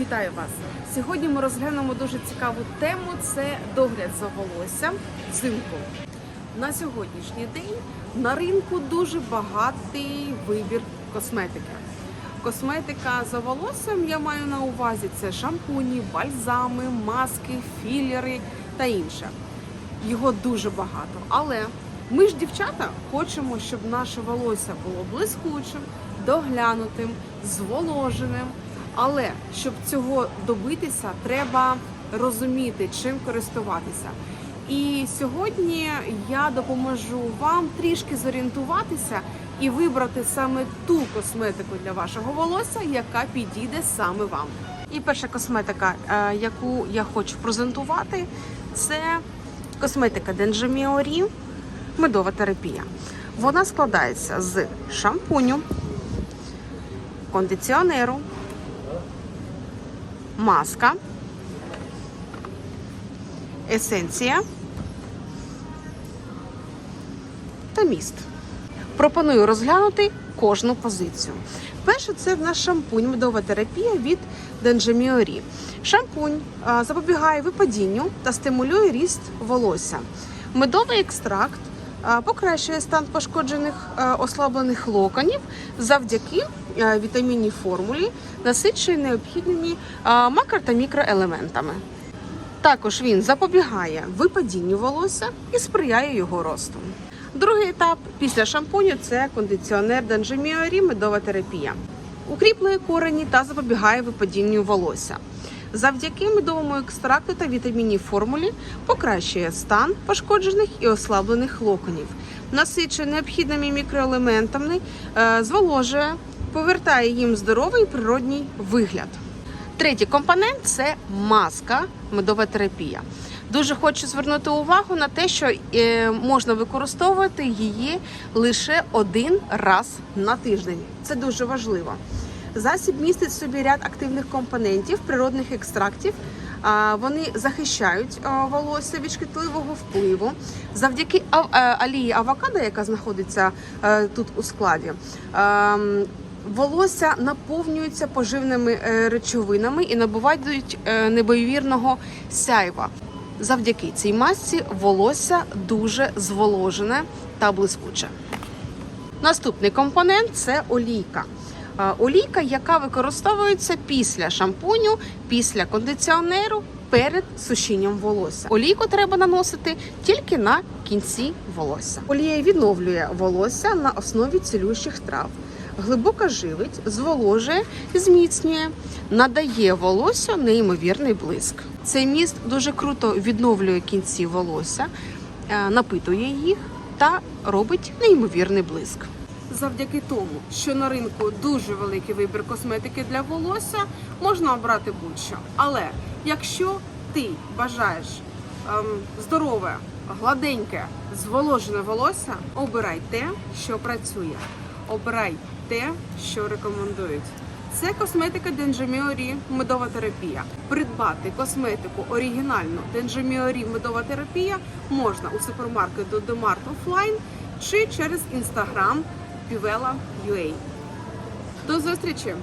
Вітаю вас! Сьогодні ми розглянемо дуже цікаву тему: це догляд за волоссям взимку. На сьогоднішній день на ринку дуже багатий вибір косметики. Косметика за волоссям я маю на увазі це шампуні, бальзами, маски, філери та інше. Його дуже багато. Але ми ж, дівчата, хочемо, щоб наше волосся було блискучим, доглянутим, зволоженим. Але щоб цього добитися, треба розуміти, чим користуватися. І сьогодні я допоможу вам трішки зорієнтуватися і вибрати саме ту косметику для вашого волосся, яка підійде саме вам. І перша косметика, е, яку я хочу презентувати, це косметика Денджеміорі медова терапія. Вона складається з шампуню, кондиціонеру, маска, есенція та міст. Пропоную розглянути кожну позицію. Перше, це в нас шампунь медова терапія від Денджеміорі. Шампунь запобігає випадінню та стимулює ріст волосся. Медовий екстракт покращує стан пошкоджених ослаблених локонів завдяки вітамінній формулі, насиченій необхідними макро та мікроелементами. Також він запобігає випадінню волосся і сприяє його росту. Другий етап після шампуню це кондиціонер Данжеміорі медова терапія. Укріплює корені та запобігає випадінню волосся. Завдяки медовому екстракту та вітамінній формулі покращує стан пошкоджених і ослаблених локонів, насичує необхідними мікроелементами, е, зволожує, повертає їм здоровий природній вигляд. Третій компонент це маска медова терапія. Дуже хочу звернути увагу на те, що е, можна використовувати її лише один раз на тиждень. Це дуже важливо. Засіб містить в собі ряд активних компонентів, природних екстрактів. Вони захищають волосся від шкідливого впливу. Завдяки ав- е, алії авокадо, яка знаходиться е, тут у складі. е, Волосся наповнюється поживними е, речовинами і набувають небойвірного сяйва. Завдяки цій масці волосся дуже зволожене та блискуче. Наступний компонент це олійка. Олійка, яка використовується після шампуню, після кондиціонеру, перед сушінням волосся. Олійку треба наносити тільки на кінці волосся. Олія відновлює волосся на основі цілющих трав. Глибоко живить, зволожує, зміцнює, надає волосю неймовірний блиск. Цей міст дуже круто відновлює кінці волосся, е, напитує їх та робить неймовірний блиск. Завдяки тому, що на ринку дуже великий вибір косметики для волосся, можна обрати будь-що. Але якщо ти бажаєш ем, здорове, гладеньке, зволожене волосся, обирай те, що працює. Обирай те, що рекомендують. Це косметика Денджеміорі медова терапія. Придбати косметику оригінальну Денджеміорі медова терапія можна у супермаркету Домарт Offline чи через інстаграм Pivela.ua. До зустрічі!